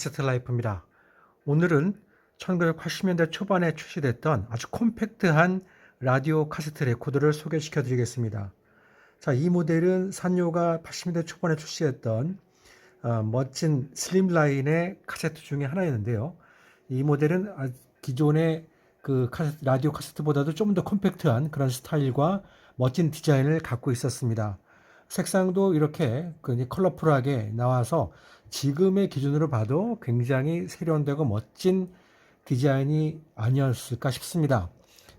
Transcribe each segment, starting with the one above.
카세트 라이프입니다. 오늘은 1980년대 초반에 출시됐던 아주 콤팩트한 라디오 카세트 레코더를 소개시켜 드리겠습니다. 자, 이 모델은 산요가 80년대 초반에 출시했던 어, 멋진 슬림라인의 카세트 중에 하나였는데요. 이 모델은 아- 기존의 그 카세트, 라디오 카세트보다도 좀더 콤팩트한 그런 스타일과 멋진 디자인을 갖고 있었습니다. 색상도 이렇게 그 컬러풀하게 나와서 지금의 기준으로 봐도 굉장히 세련되고 멋진 디자인이 아니었을까 싶습니다.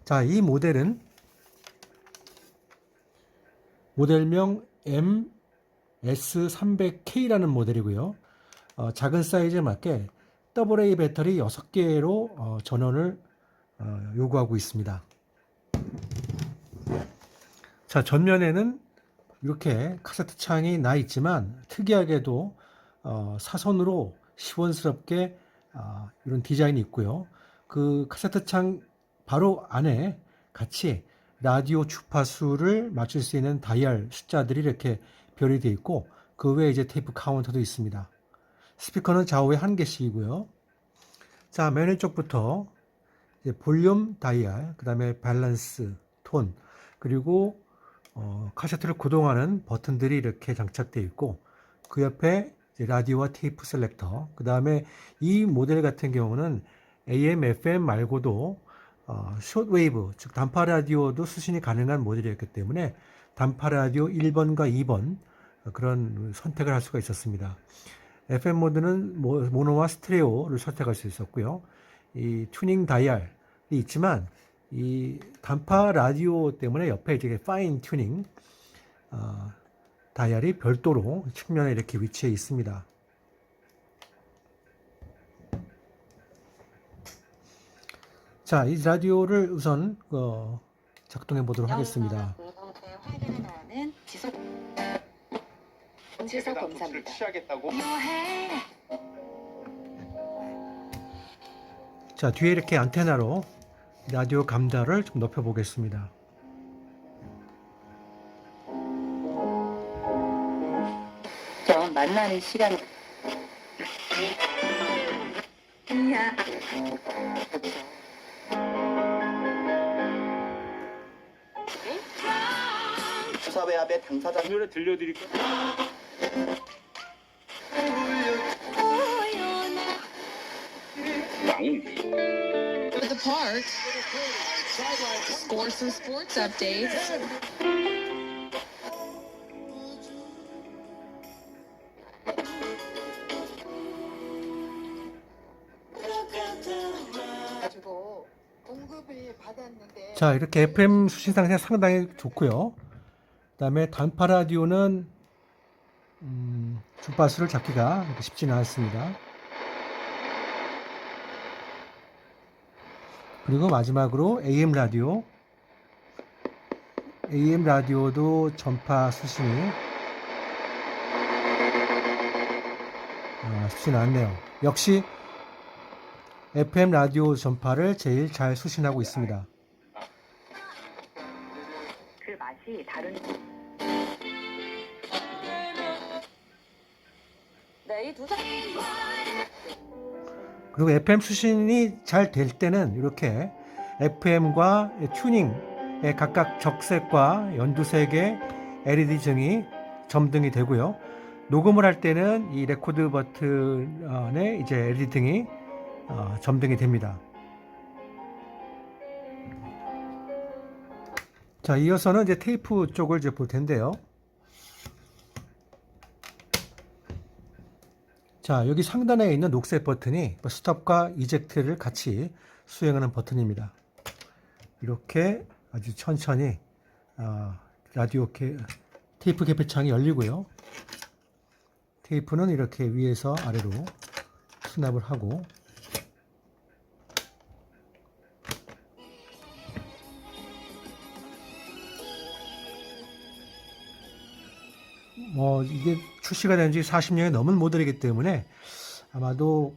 자, 이 모델은 모델명 MS300K라는 모델이고요. 어, 작은 사이즈에 맞게 AA 배터리 6개로 어, 전원을 어, 요구하고 있습니다. 자, 전면에는 이렇게 카세트 창이 나 있지만 특이하게도 어, 사선으로 시원스럽게 아, 이런 디자인이 있고요. 그 카세트 창 바로 안에 같이 라디오 주파수를 맞출 수 있는 다이얼 숫자들이 이렇게 별이 되어 있고 그 외에 이제 테이프 카운터도 있습니다. 스피커는 좌우에 한 개씩이고요. 자, 맨 왼쪽부터 볼륨 다이얼, 그 다음에 밸런스, 톤, 그리고 어, 카세트를 구동하는 버튼들이 이렇게 장착되어 있고 그 옆에 라디오와 테이프 셀렉터 그 다음에 이 모델 같은 경우는 AM, FM 말고도 어, 숏웨이브 즉 단파 라디오도 수신이 가능한 모델이었기 때문에 단파 라디오 1번과 2번 그런 선택을 할 수가 있었습니다. FM 모드는 모- 모노와 스테레오를 선택할 수 있었고요. 이 튜닝 다이얼이 있지만 이 단파 라디오 때문에 옆에 이제 파인 튜닝 어, 다이얼이 별도로 측면에 이렇게 위치해 있습니다. 자, 이 라디오를 우선 어, 작동해 보도록 하겠습니다. 지속 검사입니다. 자, 뒤에 이렇게 안테나로 라디오 감달을 좀 높여 보겠습니다. 좀 만나는 시간. 야. 수사배합의 당사자 노래 들려드릴까? The park. Score some sports updates. 공급을 받았는데 자, 이렇게 FM 수신 상태 상당히 좋고요. 그다음에 단파 라디오는 음, 주파수를 잡기가 쉽지는 않습니다. 그리고 마지막으로 AM 라디오. AM 라디오도 전파 수신이 아, 쉽지는 않네요. 역시 FM 라디오 전파를 제일 잘 수신하고 있습니다. 그 맛이 다른. 네. 그리고 FM 수신이 잘 될 때는 이렇게 FM과 튜닝의 각각 적색과 연두색의 LED 증이 점등이 되고요. 녹음을 할 때는 이 레코드 버튼에 이제 LED 등이 어, 점등이 됩니다. 자, 이어서는 이제 테이프 쪽을 이제 볼 텐데요. 자, 여기 상단에 있는 녹색 버튼이 스톱과 이젝트를 같이 수행하는 버튼입니다. 이렇게 아주 천천히 아, 라디오 게, 테이프 개폐창이 열리고요. 테이프는 이렇게 위에서 아래로 수납을 하고 뭐 이게 출시가 된 지 40년이 넘은 모델이기 때문에 아마도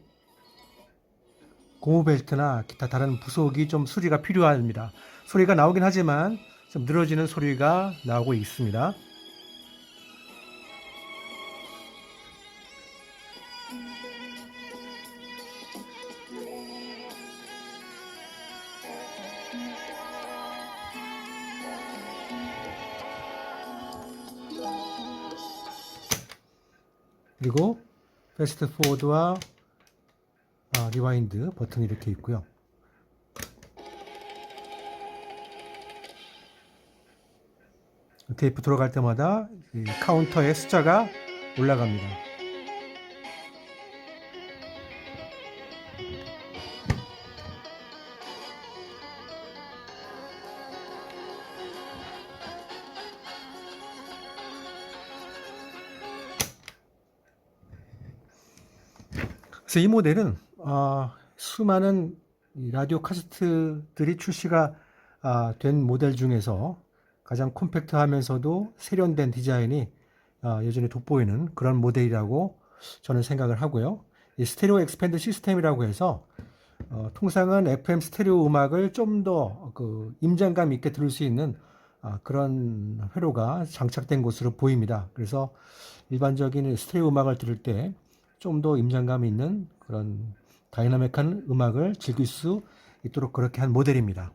고무 벨트나 기타 다른 부속이 좀 수리가 필요합니다. 소리가 나오긴 하지만 좀 늘어지는 소리가 나오고 있습니다. 그리고 패스트 포워드와 아, 리와인드 버튼이 이렇게 있고요. 테이프 들어갈 때마다 이 카운터의 숫자가 올라갑니다. 그래서 이 모델은 아, 수많은 이 라디오 카세트들이 출시가 아, 된 모델 중에서 가장 콤팩트하면서도 세련된 디자인이 아, 여전히 돋보이는 그런 모델이라고 저는 생각을 하고요. 이 스테레오 엑스펜드 시스템이라고 해서 어, 통상은 FM 스테레오 음악을 좀 더 그 임장감 있게 들을 수 있는 아, 그런 회로가 장착된 것으로 보입니다. 그래서 일반적인 스테레오 음악을 들을 때 좀 더 임장감 있는 그런 다이나믹한 음악을 즐길 수 있도록 그렇게 한 모델입니다.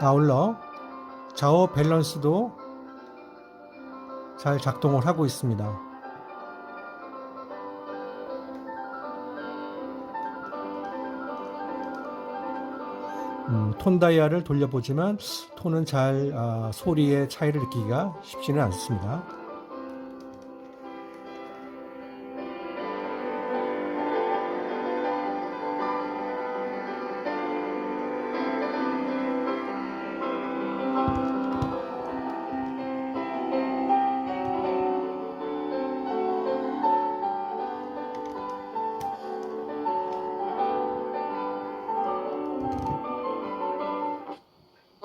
아울러 좌우 밸런스도 잘 작동을 하고 있습니다. 음, 톤 다이아를 돌려보지만 톤은 잘 아, 소리의 차이를 느끼기가 쉽지는 않습니다.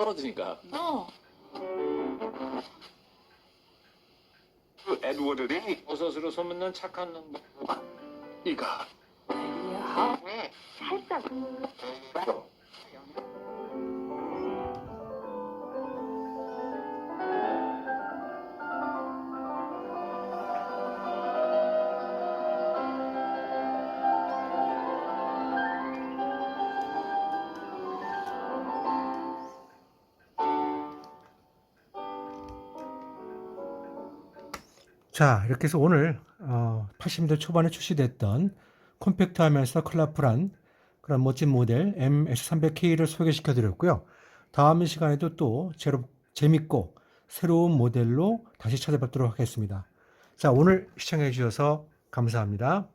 떨어지니까. 어. 그 에드워드 링 버섯으로 소문난 착한 놈. 이가. 네, 살짝 자, 이렇게 해서 오늘 어, 80년대 초반에 출시됐던 콤팩트하면서 컬러풀한 그런 멋진 모델 MS300K를 소개시켜 드렸고요. 다음 시간에도 또 제로, 재밌고 새로운 모델로 다시 찾아뵙도록 하겠습니다. 자, 오늘 시청해 주셔서 감사합니다.